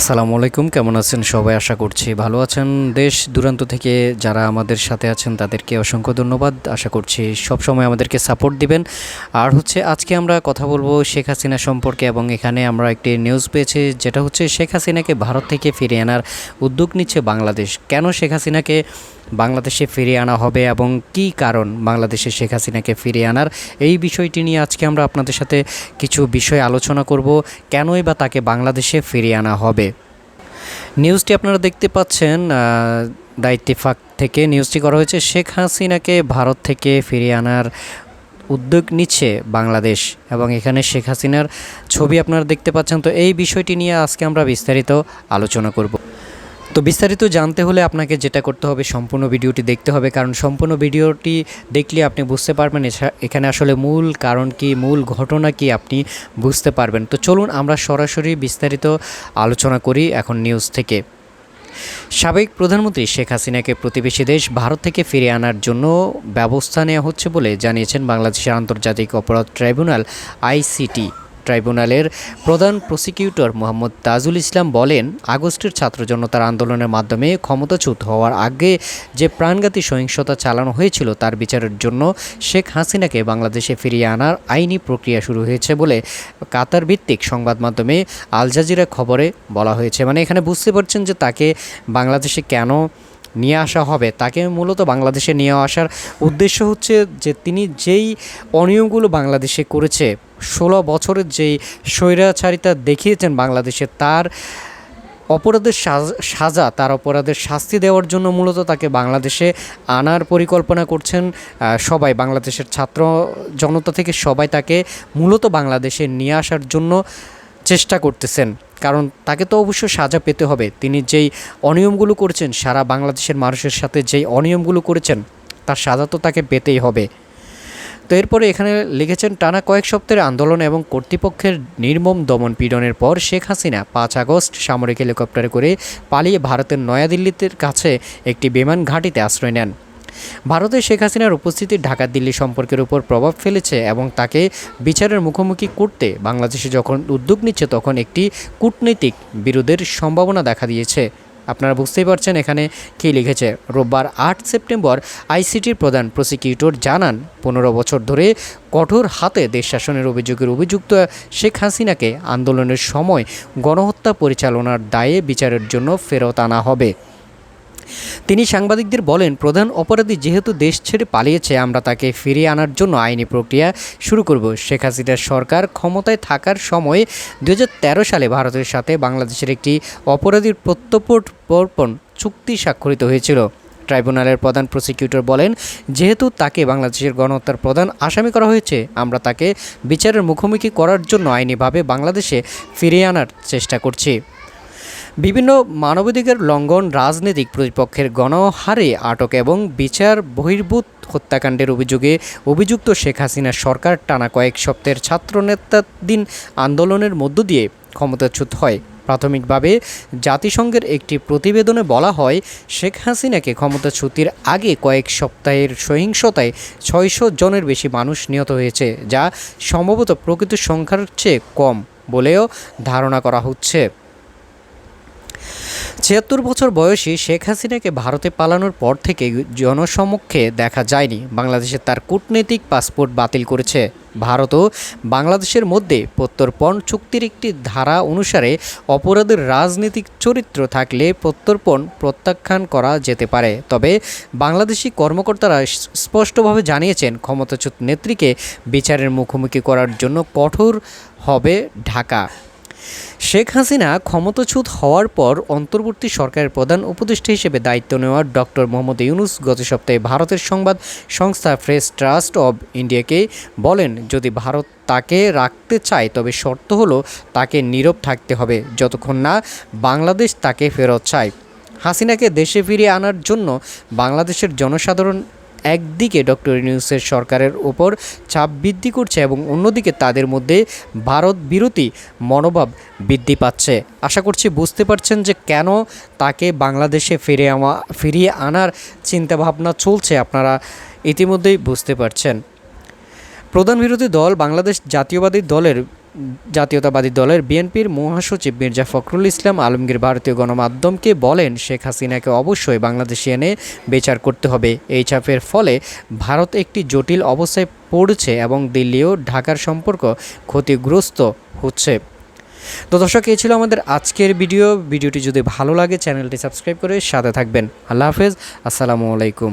আসসালামু আলাইকুম, কেমন আছেন সবাই? আশা করছি ভালো আছেন। দেশ দূরান্ত থেকে যারা আমাদের সাথে আছেন, তাদেরকে অসংখ্য ধন্যবাদ। আশা করছি সব সময় আমাদেরকে সাপোর্ট দিবেন। আর হচ্ছে, আজকে আমরা কথা বলব শেখ হাসিনা সম্পর্কে এবং এখানে আমরা একটি নিউজ পেয়েছি, যেটা হচ্ছে শেখ হাসিনাকে ভারত থেকে ফিরিয়ে আনার উদ্যোগ নিচ্ছে বাংলাদেশ। কেন শেখ হাসিনাকে বাংলাদেশে ফিরিয়ে আনা হবে এবং কী কারণ বাংলাদেশে শেখ হাসিনাকে ফিরিয়ে আনার এই বিষয়টি নিয়ে আজকে আমরা আপনাদের সাথে কিছু বিষয় আলোচনা করব কেনই বা তাকে বাংলাদেশে ফিরিয়ে আনা হবে। নিউজটি আপনারা দেখতে পাচ্ছেন আহ, দ্য ইত্তেফাক থেকে নিউজটি করা হয়েছে শেখ হাসিনাকে ভারত থেকে ফিরিয়ে আনার উদ্যোগ নিচ্ছে বাংলাদেশ এবং এখানে শেখ হাসিনার ছবি আপনারা দেখতে পাচ্ছেন। তো এই বিষয়টি নিয়ে আজকে আমরা বিস্তারিত আলোচনা করব। তো বিস্তারিত জানতে হলে আপনাকে যেটা করতে হবে, সম্পূর্ণ ভিডিওটি দেখতে হবে। কারণ সম্পূর্ণ ভিডিওটি দেখলে আপনি বুঝতে পারবেন এখানে আসলে মূল কারণ কি, মূল ঘটনা কি আপনি বুঝতে পারবেন। তো চলুন আমরা সরাসরি বিস্তারিত আলোচনা করি এখন নিউজ থেকে। সাবেক প্রধানমন্ত্রী শেখ হাসিনাকে প্রতিবেশী দেশ ভারত থেকে ফিরিয়ে আনার জন্য ব্যবস্থা নেওয়া হচ্ছে বলে জানিয়েছেন বাংলাদেশের আন্তর্জাতিক অপরাধ ট্রাইব্যুনাল, আইসিটি। ট্রাইব্যুনালের প্রধান প্রসিকিউটর মোহাম্মদ তাজুল ইসলাম বলেন, আগস্টের ছাত্র জনতার আন্দোলনের মাধ্যমে ক্ষমতাচ্যুত হওয়ার আগে যে প্রাণঘাতী সহিংসতা চালানো হয়েছিল তার বিচারের জন্য শেখ হাসিনাকে বাংলাদেশে ফিরিয়ে আনার আইনি প্রক্রিয়া শুরু হয়েছে বলে কাতার ভিত্তিক সংবাদ মাধ্যমে আল জাজিরা খবরে বলা হয়েছে। মানে এখানে বুঝতে পারছেন যে তাকে বাংলাদেশে কেন নিয়ে আসা হবে। তাকে মূলত বাংলাদেশে নিয়ে আসার উদ্দেশ্য হচ্ছে যে তিনি যেই অনিয়মগুলো বাংলাদেশে করেছে, ষোলো বছরের যেই স্বৈরাচারিতা দেখিয়েছেন বাংলাদেশে, তার অপরাধের সাজ- সাজা, তার অপরাধের শাস্তি দেওয়ার জন্য মূলত তাকে বাংলাদেশে আনার পরিকল্পনা করছেন সবাই। বাংলাদেশের ছাত্র জনতা থেকে সবাই তাকে মূলত বাংলাদেশে নিয়ে আসার জন্য চেষ্টা করতেছেন। কারণ তাকে তো অবশ্য সাজা পেতে হবে। তিনি যেই অনিয়মগুলো করেছেন, সারা বাংলাদেশের মানুষের সাথে যেই অনিয়মগুলো করেছেন, তার সাজা তো তাকে পেতেই হবে। তো এরপরে এখানে লিখেছেন, টানা কয়েক সপ্তাহের আন্দোলন এবং কর্তৃপক্ষের নির্মম দমন পীড়নের পর শেখ হাসিনা পাঁচ আগস্ট সামরিক হেলিকপ্টারে করে পালিয়ে ভারতের নয়াদিল্লিতে কাছে একটি বিমান ঘাঁটিতে আশ্রয় নেন। ভারতে শেখ হাসিনার উপস্থিতি ঢাকা, দিল্লি সম্পর্কের উপর প্রভাব ফেলেছে এবং তাকে বিচারের মুখোমুখি করতে বাংলাদেশে যখন উদ্যোগ নিচ্ছে তখন একটি কূটনৈতিক বিরোধের সম্ভাবনা দেখা দিয়েছে। আপনারা বুঝতেই পারছেন এখানে কী লিখেছে। রোববার আট সেপ্টেম্বর আইসিটির প্রধান প্রসিকিউটর জানান, পনেরো বছর ধরে কঠোর হাতে দেশ শাসনের অভিযোগের অভিযুক্ত শেখ হাসিনাকে আন্দোলনের সময় গণহত্যা পরিচালনার দায়ে বিচারের জন্য ফেরত আনা হবে। তিনি সাংবাদিকদের বলেন, প্রধান অপরাধী যেহেতু দেশ ছেড়ে পালিয়েছে, আমরা তাকে ফিরিয়ে আনার জন্য আইনি প্রক্রিয়া শুরু করব। শেখ হাসিনার সরকার ক্ষমতায় থাকার সময় দু হাজার তেরো সালে ভারতের সাথে বাংলাদেশের একটি অপরাধীর প্রত্যর্পণ চুক্তি স্বাক্ষরিত হয়েছিল। ট্রাইব্যুনালের প্রধান প্রসিকিউটর বলেন, যেহেতু তাকে বাংলাদেশের গণহত্যার প্রধান আসামি করা হয়েছে, আমরা তাকে বিচারের মুখোমুখি করার জন্য আইনিভাবে বাংলাদেশে ফিরিয়ে আনার চেষ্টা করছি। বিভিন্ন মানবাধিকার লঙ্ঘন রাজনৈতিক প্রতিপক্ষের গণহারে আটক এবং বিচার বহির্ভূত হত্যাকাণ্ডের অভিযোগে অভিযুক্ত শেখ হাসিনার সরকার টানা কয়েক সপ্তাহের ছাত্রনেতাধীন আন্দোলনের মধ্য দিয়ে ক্ষমতাচ্যুত হয়। প্রাথমিকভাবে জাতিসংঘের একটি প্রতিবেদনে বলা হয়, শেখ হাসিনাকে ক্ষমতাচ্যুতির আগে কয়েক সপ্তাহের সহিংসতায় ছয়শো জনের বেশি মানুষ নিহত হয়েছে, যা সম্ভবত প্রকৃত সংখ্যার চেয়ে কম বলেও ধারণা করা হচ্ছে। ছিয়াত্তর বছর বয়সী শেখ হাসিনাকে ভারতে পালানোর পর থেকে জনসমক্ষে দেখা যায়নি। বাংলাদেশে তার কূটনৈতিক পাসপোর্ট বাতিল করেছে। ভারতও বাংলাদেশের মধ্যে প্রত্যর্পণ চুক্তির একটি ধারা অনুসারে অপরাধের রাজনৈতিক চরিত্র থাকলে প্রত্যর্পণ প্রত্যাখ্যান করা যেতে পারে। তবে বাংলাদেশি কর্মকর্তারা স্পষ্টভাবে জানিয়েছেন, ক্ষমতাচ্যুত নেত্রীকে বিচারের মুখোমুখি করার জন্য কঠোর হবে ঢাকা। শেখ হাসিনা ক্ষমতাচ্যুত হওয়ার পর অন্তর্বর্তী সরকারের প্রধান উপদেষ্টা হিসেবে দায়িত্ব নেওয়ার ডক্টর মোহাম্মদ ইউনুস গত সপ্তাহে ভারতের সংবাদ সংস্থা প্রেস ট্রাস্ট অব ইন্ডিয়াকে বলেন, যদি ভারত তাকে রাখতে চায়, তবে শর্ত হলো তাকে নীরব থাকতে হবে। যতক্ষণ না বাংলাদেশ তাকে ফেরত চায়। হাসিনাকে দেশে ফিরিয়ে আনার জন্য বাংলাদেশের জনসাধারণ একদিকে ডক্টর ইউনুসের সরকারের ওপর চাপ বৃদ্ধি করছে এবং অন্যদিকে তাদের মধ্যে ভারত বিরোধী মনোভাব বৃদ্ধি পাচ্ছে। আশা করছি বুঝতে পারছেন যে কেন তাকে বাংলাদেশে ফিরে আমা ফিরিয়ে আনার চিন্তাভাবনা চলছে আপনারা ইতিমধ্যেই বুঝতে পারছেন। প্রধান বিরোধী দল বাংলাদেশ জাতীয়বাদী দলের জাতীয়তাবাদী দলের বিএনপির মহাসচিব মির্জা ফখরুল ইসলাম আলমগীর ভারতীয় গণমাধ্যমকে বলেন, শেখ হাসিনাকে অবশ্যই বাংলাদেশে এনে বিচার করতে হবে। এই চাপের ফলে ভারত একটি জটিল অবস্থায় পড়ছে এবং দিল্লি ও ঢাকার সম্পর্ক ক্ষতিগ্রস্ত হচ্ছে। তো দর্শক, এই ছিল আমাদের আজকের ভিডিও। ভিডিওটি যদি ভালো লাগে, চ্যানেলটি সাবস্ক্রাইব করে সাথে থাকবেন। আল্লাহ হাফেজ, আসসালামু আলাইকুম।